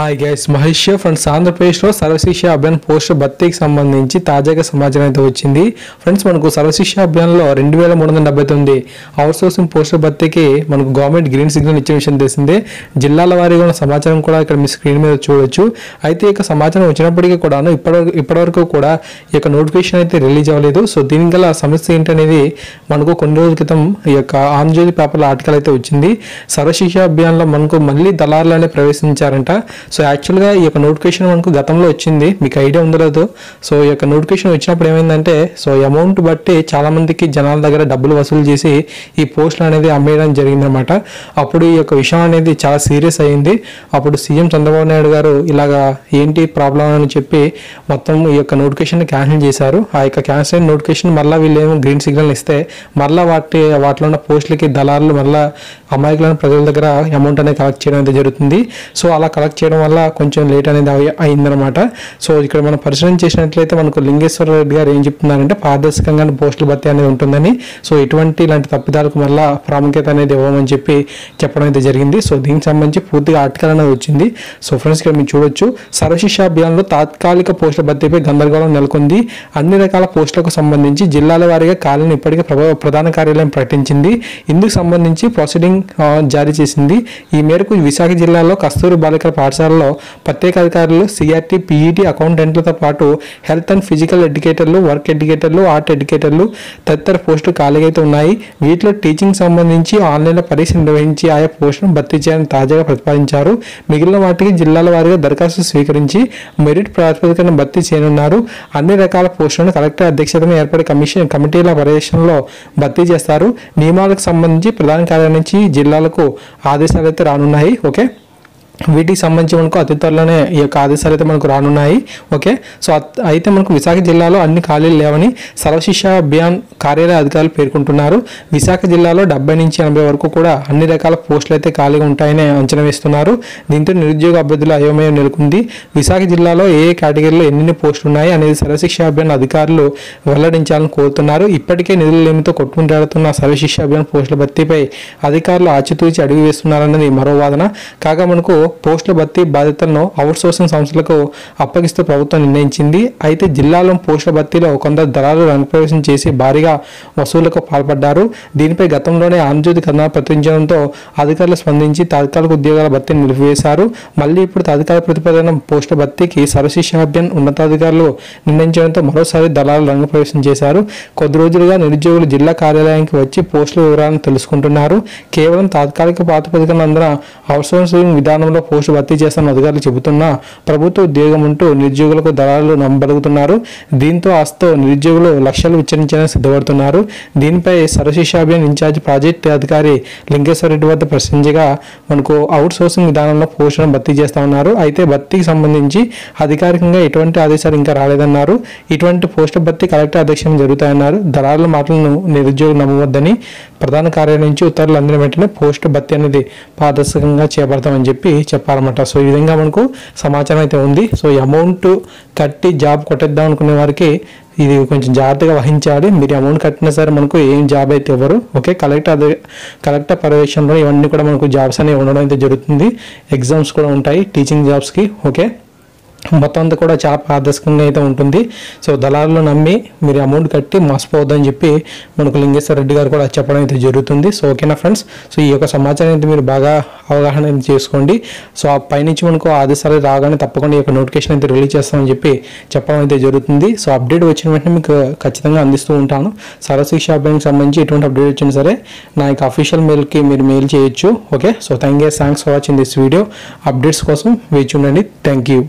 Hi guys Mahesh friends ఆంధ్రప్రదేశ్లో Sarva Shiksha Abhiyan post భర్తీకి సంబంధించి తాజాగా సమాచారం అయితే వచ్చింది. ఫ్రెండ్స్ మనకు సర్వశిక్ష అభియాన్లో రెండు వేల మూడు వందల డెబ్బై తొమ్మిది అవుట్సోర్సింగ్ పోస్టుల భర్తీకి మనకు గవర్నమెంట్ గ్రీన్ సిగ్నల్ ఇచ్చిన విషయం తెలిసిందే. జిల్లాల వారీగా ఉన్న సమాచారం కూడా ఇక్కడ మీ స్క్రీన్ మీద చూడొచ్చు. అయితే ఇక సమాచారం వచ్చినప్పటికీ కూడాను ఇప్పటివరకు ఇప్పటివరకు కూడా ఈ యొక్క నోటిఫికేషన్ అయితే రిలీజ్ అవ్వలేదు. సో దీనికి గల సమస్య ఏంటనేది మనకు కొన్ని రోజుల క్రితం ఈ యొక్క ఆంధ్రజ్యోతి పేపర్లో ఆర్టికల్ అయితే వచ్చింది. సర్వశిక్ష అభియాన్లో మనకు మళ్ళీ దళారులనే ప్రవేశించారంట. సో యాక్చువల్గా ఈ యొక్క నోటిఫికేషన్ మనకు గతంలో వచ్చింది. మీకు ఐడియా ఉండలేదు సో ఈ యొక్క నోటిఫికేషన్ వచ్చినప్పుడు ఏమైందంటే సో అమౌంట్ బట్టి చాలామందికి జనాల దగ్గర డబ్బులు వసూలు చేసి ఈ పోస్టులు అనేది అమ్మేయడం జరిగిందనమాట అప్పుడు ఈ యొక్క విషయం అనేది చాలా సీరియస్ అయింది. అప్పుడు సీఎం చంద్రబాబు నాయుడు గారు ఇలాగా ఏంటి ప్రాబ్లం అని చెప్పి మొత్తం ఈ యొక్క నోటిఫికేషన్ క్యాన్సిల్ చేశారు. ఆ యొక్క క్యాన్సిల్ అయిన నోటిఫికేషన్ మళ్ళీ వీళ్ళు గ్రీన్ సిగ్నల్ ఇస్తే మళ్ళీ వాటి వాటిలో ఉన్న పోస్టులకి దళారులు మళ్ళీ అమాయకులైన ప్రజల దగ్గర అమౌంట్ అనేది కలెక్ట్ చేయడం అయితే జరుగుతుంది. సో అలా కలెక్ట్ చేయడం వల్ల కొంచెం లేట్ అనేది అయి- అయిందనమాట సో ఇక్కడ మనం పరిశీలన చేసినట్లయితే మనకు లింగేశ్వర రెడ్డి గారు ఏం చెప్తున్నారంటే పారదర్శకంగా పోస్టుల భర్తీ అనేది ఉంటుందని. సో ఎటువంటి ఇలాంటి తప్పిదాలకు మళ్ళీ ప్రాముఖ్యత అనేది ఇవ్వమని చెప్పి చెప్పడం అయితే జరిగింది. సో దీనికి సంబంధించి పూర్తిగా ఆర్టికల్ అనేది వచ్చింది. సో ఫ్రెండ్స్ ఇక్కడ మీరు చూడొచ్చు. సర్వశిక్ష అభియాన్లో తాత్కాలిక పోస్టుల భర్తీపై గందరగోళం నెలకొంది. అన్ని రకాల పోస్టులకు సంబంధించి జిల్లాల వారీగా ఖాళీని ఇప్పటికే ప్రభ- ప్రధాన కార్యాలయం ప్రకటించింది. ఇందుకు సంబంధించి ప్రొసీడింగ్ జారీ చేసింది. ఈ మేరకు విశాఖ జిల్లాలో కస్తూరి బాలికల పాఠశాలలో ప్రత్యేక అధికారులు సిఆర్టీ పీఈటీ అకౌంటెంట్లతో పాటు హెల్త్ అండ్ ఫిజికల్ ఎడ్యుకేటర్లు వర్క్ ఎడ్యుకేటర్లు ఆర్ట్ ఎడ్యుకేటర్లు తదితర పోస్టులు ఖాళీగా అయితే ఉన్నాయి. వీటిలో టీచింగ్ సంబంధించి ఆన్లైన్లో పరీక్ష నిర్వహించి ఆయా పోస్టును భర్తీ చేయాలని తాజాగా ప్రతిపాదించారు. మిగిలిన వాటికి జిల్లాల వారీగా దరఖాస్తు స్వీకరించి మెరిట్ ప్రాతిపదికన భర్తీ చేయనున్నారు. అన్ని రకాల పోస్టులను కలెక్టర్ అధ్యక్షతన ఏర్పడే కమిషన్ కమిటీల పర్యవేక్షణలో భర్తీ చేస్తారు. నియమాలకు సంబంధించి ప్రధాన కార్యాలయం నుంచి జిల్లాలకు ఆదేశాలు అయితే రానున్నాయి. ఓకే? వీటికి సంబంధించి మనకు అతి త్వరలోనే ఈ యొక్క ఆదేశాలు అయితే మనకు రానున్నాయి. ఓకే? సో అయితే మనకు విశాఖ జిల్లాలో అన్ని ఖాళీలు లేవని సర్వశిక్ష అభియాన్ కార్యాలయ అధికారులు పేర్కొంటున్నారు. విశాఖ జిల్లాలో డెబ్బై నుంచి ఎనభై వరకు కూడా అన్ని రకాల పోస్టులు అయితే ఖాళీగా ఉంటాయని అంచనా వేస్తున్నారు. దీంతో నిరుద్యోగ అభ్యర్థుల అయోమయం నెలకొంది. విశాఖ జిల్లాలో ఏ ఏ కేటగిరీలో ఎన్ని పోస్టులు ఉన్నాయి అనేది సర్వశిక్ష అభియాన్ అధికారులు వెల్లడించాలని కోరుతున్నారు. ఇప్పటికే నిధుల లేమితో కొట్టుకుంటాడుతున్న సర్వశిక్ష అభియాన్ పోస్టుల భర్తీపై అధికారులు ఆచితూచి అడుగు వేస్తున్నారన్నది మరో వాదన. కాగా మనకు పోస్టుల భర్తీ బాధ్యతలను అవుట్సోర్సింగ్ సంస్థలకు అప్పగిస్తూ ప్రభుత్వం నిర్ణయించింది. అయితే జిల్లాలో పోస్టుల భర్తీలో కొందరు దళాలు రంగప్రవేశం చేసి భారీగా వసూళ్ళకు పాల్పడ్డారు. దీనిపై గతంలోనే ఆంధ్రజ్యోతి కథనాలు ప్రచురించడంతో అధికారులు స్పందించి తాత్కాలిక ఉద్యోగాల భర్తీని నిలిపివేశారు. మళ్ళీ ఇప్పుడు తాత్కాలిక ప్రతిపాదన పోస్టుల భర్తీకి సర్వశిక్షాభ్యాన్ ఉన్నతాధికారులు నిర్ణయించడంతో మరోసారి దళాలు రంగప్రవేశం చేశారు. కొద్ది రోజులుగా నిరుద్యోగులు జిల్లా కార్యాలయానికి వచ్చి పోస్టుల వివరాలను తెలుసుకుంటున్నారు. కేవలం తాత్కాలిక ప్రాతిపదికన అందర అవుట్సోర్సింగ్ విధానంలో పోస్టు భర్తీ చేస్తున్న అధికారులు చెబుతున్నా ప్రభుత్వ ఉద్యోగం ఉంటూ నిరుద్యోగులకు దళాలు నమ్మబలుగుతున్నారు దీంతో ఆస్తో నిరుద్యోగులు లక్షలు విచ్చరించాలని సిద్ధపడుతున్నారు. దీనిపై సర్వశిక్ష అభియాన్ ఇన్ఛార్జ్ ప్రాజెక్ట్ అధికారి లింగేశ్వర రెడ్డి వద్ద ప్రశ్నించగా మనకు అవుట్ సోర్సింగ్ విధానంలో పోస్టులను భర్తీ చేస్తా ఉన్నారు అయితే భర్తీకి సంబంధించి అధికారికంగా ఎటువంటి ఆదేశాలు ఇంకా రాలేదన్నారు. ఇటువంటి పోస్టుల భర్తీ కలెక్టర్ అధ్యక్షం జరుగుతాయన్నారు. దళారుల మాటలను నిరుద్యోగులు నమ్మవద్దని ప్రధాన కార్యాలయం నుంచి ఉత్తర్వులు అందిన వెంటనే పోస్టు భర్తీ అనేది పారదర్శకంగా చేపడతామని చెప్పి చెప్పారన్నమాట సో ఈ విధంగా మనకు సమాచారం అయితే ఉంది. సో ఈ అమౌంట్ కట్టి జాబ్ కొట్టేద్దాం అనుకునే వారికి ఇది కొంచెం జాగ్రత్తగా వహించాలి. మీరు అమౌంట్ కట్టినా సరే మనకు ఏం జాబ్ అయితే ఇవ్వరు. ఓకే కలెక్టర్ అదే కలెక్టర్ పర్యవేక్షణలో ఇవన్నీ కూడా మనకు జాబ్స్ అనేవి ఉండడం అయితే జరుగుతుంది. ఎగ్జామ్స్ కూడా ఉంటాయి టీచింగ్ జాబ్స్కి ఓకే మొత్తం అంతా కూడా చాలా పారదర్శకంగా అయితే ఉంటుంది. సో దళారులు నమ్మి మీరు అమౌంట్ కట్టి మోసపోవద్దని చెప్పి మనకు లింగేశ్వర రెడ్డి గారు కూడా చెప్పడం అయితే జరుగుతుంది. సో ఓకేనా ఫ్రెండ్స్ సో ఈ యొక్క సమాచారం అయితే మీరు బాగా అవగాహన చేసుకోండి. సో ఆ పైనుంచి మనకు ఆదేశాలు రాగానే తప్పకుండా ఈ యొక్క నోటిఫికేషన్ అయితే రిలీజ్ చేస్తామని చెప్పి చెప్పడం అయితే జరుగుతుంది. సో అప్డేట్ వచ్చిన వెంటనే మీకు ఖచ్చితంగా అందిస్తూ ఉంటాను. సరశిక్ష షాపింగ్కి సంబంధించి ఎటువంటి అప్డేట్ వచ్చినా సరే నా యొక్క అఫీషియల్ మెయిల్కి మీరు మెయిల్ చేయొచ్చు. Okay? So thank you thanks for watching this video updates కోసం వేచి ఉండండి. Thank you